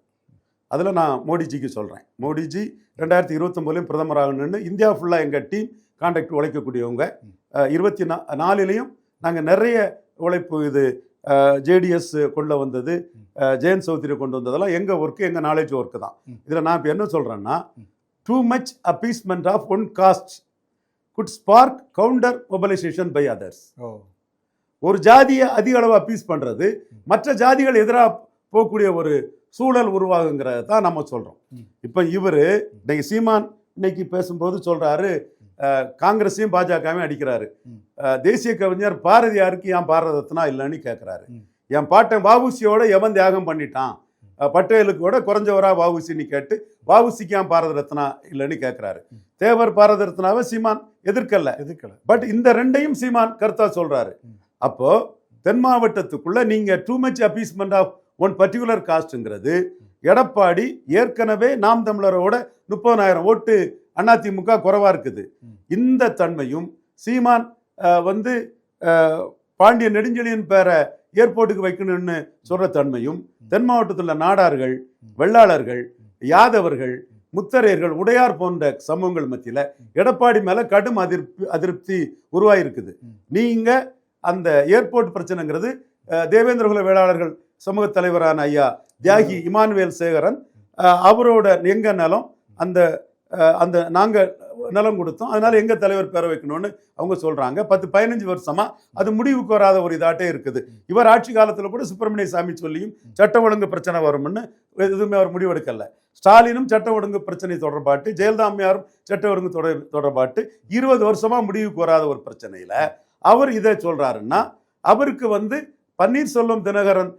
அதில் நான் மோடிஜிக்கு சொல்கிறேன் மோடிஜி ரெண்டாயிரத்தி இருபத்தொம்போதுலையும் பிரதமர் ஆகணும்னு இந்தியா ஃபுல்லாக எங்கள் டீம் கான்டாக்ட் உழைக்கக்கூடியவங்க. இருபத்தி நா நாலுலேயும் நாங்கள் நிறைய உழைப்பு இது ஜேடிஎஸ் கொண்டு வந்தது ஜெயந்த் சௌத்ரி கொண்டு வந்ததெல்லாம் எங்கள் ஒர்க்கு எங்கள் நாலேஜ் ஒர்க்கு தான். இதில் நான் இப்போ என்ன சொல்கிறேன்னா. Too much appeasement of one caste could spark counter mobilisation by others ஒரு ஜாதியை அதிக அளவு அப்பீஸ் பண்ணுறது மற்ற ஜாதிகள் எதிராக போகக்கூடிய ஒரு சூழல் உருவாகுங்கிறத தான் நம்ம சொல்கிறோம். இப்போ இவர் இன்னைக்கு சீமான் இன்னைக்கு பேசும்போது சொல்கிறாரு காங்கிரஸையும் பாஜகவையும் அடிக்கிறாரு. தேசிய கவிஞர் பாரதியாருக்கு ஏன் பாரத ரத்னா இல்லைன்னு கேட்குறாரு. என் பாட்டன் வாவுசியோட எவன் தியாகம் பண்ணிட்டான்? பட்டேலுக்கு கூட குறைஞ்சவரா வாவுசின்னு கேட்டு வாவுசிக்கு ஏன் பாரத ரத்னா இல்லைன்னு கேட்குறாரு. தேவர் பாரத ரத்னாவை சீமான் எதிர்க்கல. எதிர்க்கல. பட் இந்த ரெண்டையும் சீமான் கருத்தா சொல்றாரு. அப்போ தென் மாவட்டத்துக்குள்ள நீங்க too much appeasement of one particular காஸ்ட்ங்கிறது Edappadi ஏற்கனவே நாம் தமிழரோட முப்பதாயிரம் ஓட்டு அதிமுக குறைவா இருக்குது. இந்த தன்மையும் சீமான் வந்து பாண்டிய நெடுஞ்செழியன் பேரை ஏர்போர்ட்டுக்கு வைக்கணும்னு சொல்ற தன்மையும் தென் மாவட்டத்தில் நாடார்கள் வெள்ளாளர்கள் யாதவர்கள் முத்தரையர்கள் உடையார் போன்ற சமூகங்கள் மத்தியில் எடப்பாடி மேல கடும் அதிருப்தி அதிருப்தி உருவாயிருக்குது. ம். நீங்க அந்த ஏர்போர்ட் பிரச்சனைங்கிறது தேவேந்திரகுல வேளாளர்கள் சமூக தலைவரான ஐயா தியாகி இமானுவேல் சேகரன் அவரோட எங்கள் நிலம் அந்த அந்த நாங்கள் நிலம் கொடுத்தோம். அதனால் எங்கள் தலைவர் பெற வைக்கணும்னு அவங்க சொல்கிறாங்க பத்து பதினஞ்சு வருஷமாக அது முடிவுக்கு வராத ஒரு இதாட்டே இருக்குது. இவர் ஆட்சி காலத்தில் கூட சுப்பிரமணிய சாமி சொல்லியும் சட்டம் ஒழுங்கு பிரச்சனை வரும்னு எதுவுமே அவர் முடிவெடுக்கலை. ஸ்டாலினும் சட்ட ஒழுங்கு பிரச்சனை தொடர்பாட்டு ஜெயலலிதா அம்மையாரும் சட்ட ஒழுங்கு தொடர் தொடர்பாட்டு இருபது வருஷமாக முடிவுக்கு வராத ஒரு பிரச்சனையில் அவர் இதை சொல்கிறாருன்னா அவருக்கு வந்து பன்னீர்செல்வம் தினகரன்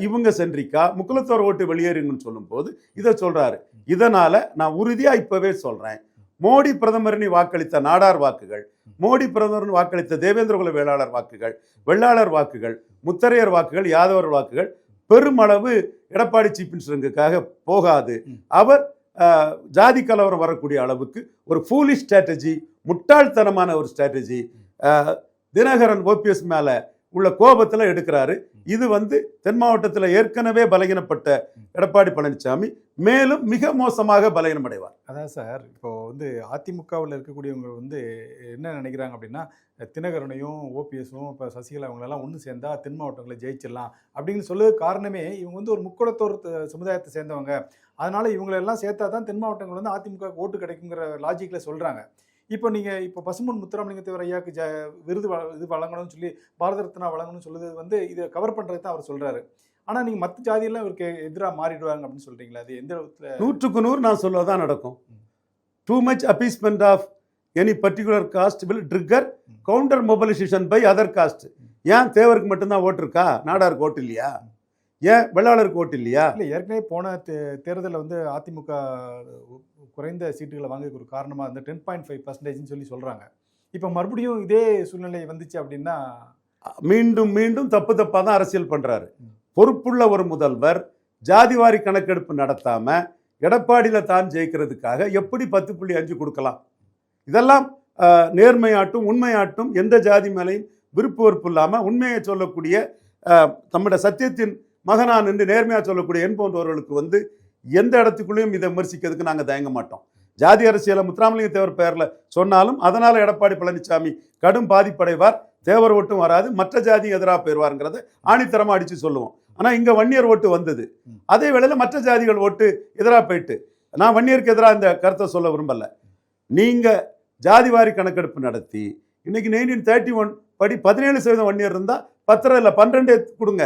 இவங்க சென்றிக்கா முக்குலத்தோர் ஓட்டு வெளியேறுங்கன்னு சொல்லும்போது இதை சொல்கிறாரு இதனால் நான் உறுதியாக இப்போவே சொல்கிறேன் மோடி பிரதமரினி வாக்களித்த நாடார் வாக்குகள் மோடி பிரதமரின் வாக்களித்த தேவேந்திரகுல வேளாளர் வாக்குகள் வெள்ளாளர் வாக்குகள் முத்தரையர் வாக்குகள் யாதவர் வாக்குகள் பெருமளவு எடப்பாடி சீஃப் மினிஸ்டருக்காக போகாது. அவர் ஜாதி கலவரம் வரக்கூடிய அளவுக்கு ஒரு ஃபூலிஷ் ஸ்ட்ராட்டஜி முட்டாள்தனமான ஒரு ஸ்ட்ராட்டஜி தினகரன் ஓபிஎஸ் மேலே உள்ள கோபத்தில் எடுக்கிறாரு. இது வந்து தென் மாவட்டத்தில் ஏற்கனவே பலகீனப்பட்ட எடப்பாடி பழனிசாமி மேலும் மிக மோசமாக பலகீனம் அடைவார் அதான் சார் இப்போ வந்து அதிமுகவில் இருக்கக்கூடியவங்க வந்து என்ன நினைக்கிறாங்க அப்படின்னா தினகரனையும் ஓபிஎஸும் இப்போ சசிகலா அவங்களெல்லாம் ஒன்று சேர்ந்தா தென் மாவட்டங்களை ஜெயிச்சிடலாம் அப்படின்னு சொல்லுறது காரணமே இவங்க வந்து ஒரு முக்குளத்தோர் சமுதாயத்தை சேர்ந்தவங்க. அதனால இவங்களெல்லாம் சேர்த்தா தான் தென் மாவட்டங்கள் வந்து அதிமுக ஓட்டு கிடைக்குங்கிற லாஜிக்கில் சொல்கிறாங்க இப்போ நீங்கள் இப்போ பசும்பொன் முத்துராமலிங்க தேவர் ஐயாக்கு ஜ விருது இது வழங்கணும்னு சொல்லி பாரத ரத்னா வழங்கணும்னு சொல்லுறது வந்து இதை கவர் பண்ணுறது தான் அவர் சொல்கிறாரு ஆனால் நீங்கள் மற்ற ஜாதியெல்லாம் இவருக்கு எதிராக மாறிடுவாங்க அப்படின்னு சொல்கிறீங்களா அது எந்த விதத்தில்? நூற்றுக்கு நூறு நான் சொல்வதான் நடக்கும். Too much appeasement of any particular caste will trigger counter mobilisation by other caste ஏன் தேவருக்கு மட்டும்தான் ஓட்டு இருக்கா? நாடாருக்கு ஓட்டு இல்லையா? ஏன் வெள்ளாளருக்கு ஓட்டு இல்லையா? இல்லை ஏற்கனவே போன தேர்தல்ல வந்து அதிமுக குறைந்த சீட்டுகளை வாங்குறதுக்கு ஒரு காரணமாக இந்த டென் பாயிண்ட் ஃபைவ் பர்சன்டேஜ்னு சொல்லி சொல்கிறாங்க இப்போ மறுபடியும் இதே சூழ்நிலை வந்துச்சு அப்படின்னா மீண்டும் மீண்டும் தப்பு தப்பா தான் அரசியல் பண்றாரு. ம். பொறுப்புள்ள ஒரு முதல்வர் ஜாதிவாரி கணக்கெடுப்பு நடத்தாம எடப்பாடியில தான் ஜெயிக்கிறதுக்காக எப்படி பத்து புள்ளி அஞ்சு கொடுக்கலாம்? இதெல்லாம் நேர்மையாட்டும் உண்மையாட்டும் எந்த ஜாதி மேலையும் விருப்பு வெறுப்பு இல்லாம உண்மையை சொல்லக்கூடிய ஆஹ், நம்முடைய சத்தியத்தின் மகனா நின்று நேர்மையா சொல்லக்கூடிய என் போன்றவர்களுக்கு வந்து எந்த இடத்துக்குள்ளேயும் இதை விமர்சிக்கிறதுக்கு நாங்க தயங்க மாட்டோம். ஜாதி அரசியலை முத்துராமலிங்க தேவர் பெயர்ல சொன்னாலும் அதனால எடப்பாடி பழனிசாமி கடும் பாதிப்படைவார் தேவர் ஓட்டும் வராது மற்ற ஜாதி எதிராக போயிடுவாருங்கிறத ஆணித்தரமா அடிச்சு சொல்லுவோம். ஆனா இங்க வன்னியர் ஓட்டு வந்தது. அதே வேளையில மற்ற ஜாதிகள் ஓட்டு எதிராக போயிட்டு நான் வன்னியருக்கு எதிராக இந்த கருத்தை சொல்ல விரும்பல. நீங்க ஜாதிவாரி கணக்கெடுப்பு நடத்தி இன்னைக்கு நைன்டீன் தேர்ட்டி ஒன் படி பதினேழு சதவீதம் வன்னியர் இருந்தா பத்தரை இல்லை பன்னிரெண்டு கொடுங்க.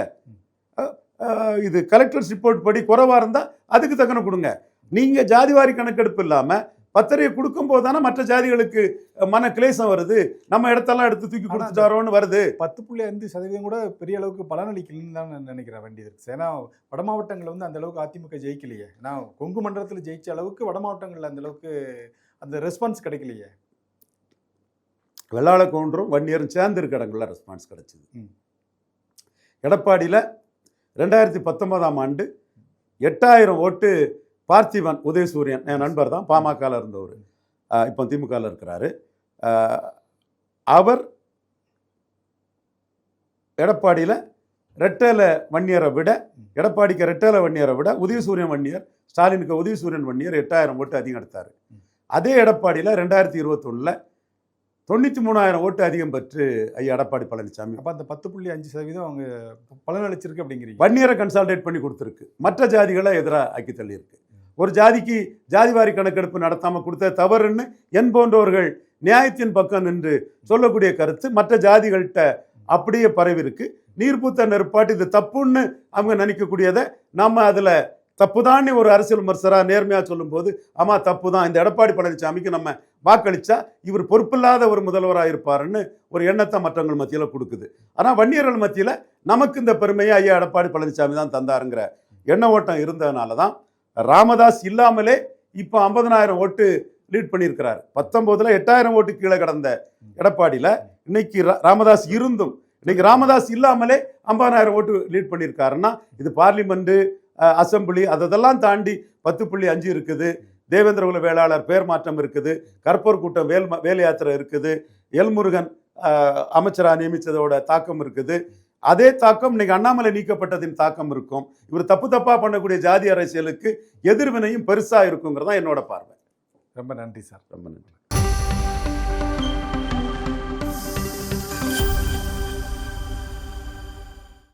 இது கலெக்டர்ஸ் ரிப்போர்ட் படி குறைவா இருந்தா அதுக்கு தக்கன கொடுங்க. நீங்க ஜாதிவாரி கணக்கெடுப்பு இல்லாம பத்திரையை கொடுக்கும் போது மற்ற ஜாதிகளுக்கு மன கிளேசம் வருது. நம்ம இடத்தெல்லாம் எடுத்து தூக்கி கொடுத்துட்டாரோன்னு வருது. பத்து புள்ளி அஞ்சு சதவீதம் கூட பெரிய அளவுக்கு பலனளிக்கலன்னு தான் நான் நினைக்கிறேன் வேண்டியது ஏன்னா வட மாவட்டங்களில் வந்து அந்த அளவுக்கு அதிமுக ஜெயிக்கலையே. ஏன்னா கொங்கு மண்டலத்தில் ஜெயிச்ச அளவுக்கு வட மாவட்டங்களில் அந்த அளவுக்கு அந்த ரெஸ்பான்ஸ் கிடைக்கலையே. வெள்ளாள கவுண்டரும் வன்னியரும் சேர்ந்து இருக்க இடங்கள்ல ரெஸ்பான்ஸ் கிடைச்சிது. எடப்பாடியில் ரெண்டாயிரத்தி பத்தொன்பதாம் ஆண்டு எட்டாயிரம் ஓட்டு பார்த்திபன் உதயசூரியன் என் நண்பர் தான் பாமகவில் இருந்தவர். இப்போ திமுகவில் இருக்கிறாரு. அவர் எடப்பாடியில் ரெட்டேல வன்னியரை விட எடப்பாடிக்கு ரெட்டேல வன்னியரை விட உதயசூரியன் வன்னியர் ஸ்டாலினுக்கு உதயசூரியன் வன்னியர் எட்டாயிரம் ஓட்டு அதிகம் எடுத்தார். அதே எடப்பாடியில் ரெண்டாயிரத்தி இருபத்தொன்னில் தொண்ணூற்றி மூணாயிரம் ஓட்டு அதிகம் பெற்று ஐயா எடப்பாடி பழனிசாமி. அப்போ அந்த பத்து புள்ளி அஞ்சு சதவீதம் அவங்க பலனளிச்சிருக்கு அப்படிங்கிறீங்க. வன்னியரை கன்சால்டேட் பண்ணி கொடுத்துருக்கு. மற்ற ஜாதிகளை எதிராக ஆக்கி தள்ளியிருக்கு. ஒரு ஜாதிக்கு ஜாதிவாரி கணக்கெடுப்பு நடத்தாம கொடுத்த தவறுன்னு என் போன்றவர்கள் நியாயத்தின் பக்கம் நின்று சொல்லக்கூடிய கருத்து மற்ற ஜாதிகள்கிட்ட அப்படியே பரவி இருக்கு நீர்பூத்த நெருப்பாட்டு இது தப்புன்னு அவங்க நினைக்கக்கூடியதை நம்ம அதுல தப்புதான்னு ஒரு அரசியல் விமர்சராக நேர்மையாக சொல்லும்போது ஆமாம் தப்பு தான் இந்த எடப்பாடி பழனிசாமிக்கு நம்ம வாக்களித்தா இவர் பொறுப்பில்லாத ஒரு முதல்வராக இருப்பாருன்னு ஒரு எண்ணத்தை மற்றவங்கள் மத்தியில் கொடுக்குது. ஆனால் வன்னியர்கள் மத்தியில் நமக்கு இந்த பெருமையை ஐயா எடப்பாடி பழனிசாமி தான் தந்தாருங்கிற எண்ண ஓட்டம் இருந்ததுனால தான் ராமதாஸ் இல்லாமலே இப்போ ஐம்பதனாயிரம் ஓட்டு லீட் பண்ணியிருக்கிறார். பத்தொம்போதில் எட்டாயிரம் ஓட்டு கீழே கடந்த எடப்பாடியில் இன்னைக்கு ரா- ராமதாஸ் இருந்தும் இன்னைக்கு ராமதாஸ் இல்லாமலே ஐம்பதனாயிரம் ஓட்டு லீட் பண்ணியிருக்காருன்னா இது பார்லிமெண்ட்டு அசெம்பிளி அதெல்லாம் தாண்டி பத்து புள்ளி அஞ்சு இருக்குது. தேவேந்திரகுல வேளாளர் பேர் மாற்றம் இருக்குது. கற்பூர் கூட்டம் வேல் ம- வேல் யாத்திரை இருக்குது. எல்முருகன் அஹ், அமைச்சரா நியமித்ததோட தாக்கம் இருக்குது. அதே தாக்கம் இன்னைக்கு அண்ணாமலை நீக்கப்பட்டதின் தாக்கம் இருக்கும். இவர் தப்பு தப்பா பண்ணக்கூடிய ஜாதி அரசியலுக்கு எதிர்வினையும் பெருசா இருக்குங்கிறது தான் என்னோட பார்வை. ரொம்ப நன்றி சார். ரொம்ப நன்றி.